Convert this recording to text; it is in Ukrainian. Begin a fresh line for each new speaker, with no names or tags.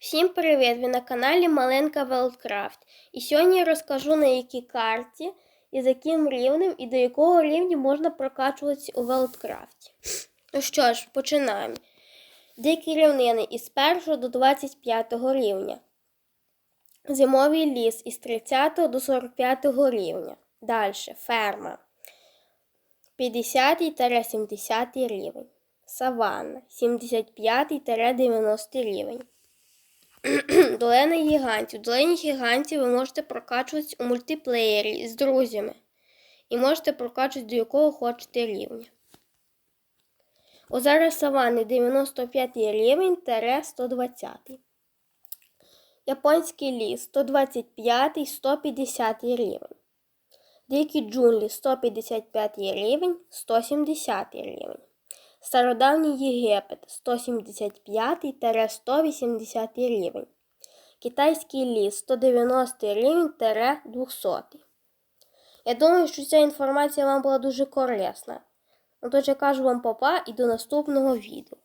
Всім привіт! Ви на каналі Маленька Велдкрафт. І сьогодні я розкажу на якій карті і з яким рівнем і до якого рівня можна прокачуватися у Велдкрафті. Ну що ж, починаємо. Дикі рівнини із 1 до 25 рівня. Зимовий ліс із 30 до 45 рівня. Далі ферма 50-70 рівень. Саванна 75-90 рівень. Долина гігантів. Долині гігантів ви можете прокачуватись у мультиплеєрі з друзями. І можете прокачуватись до якого хочете рівня. Озера Савани 95 рівень тере 120. Японський ліс 125 150 рівень. Дикі джунглі 155 рівень 170 рівень. Стародавній Єгипет 175-180 рівень. Китайський ліс 190 рівень 200. Я думаю, що ця інформація вам була дуже корисна. Ну, тож я кажу вам папа і до наступного відео.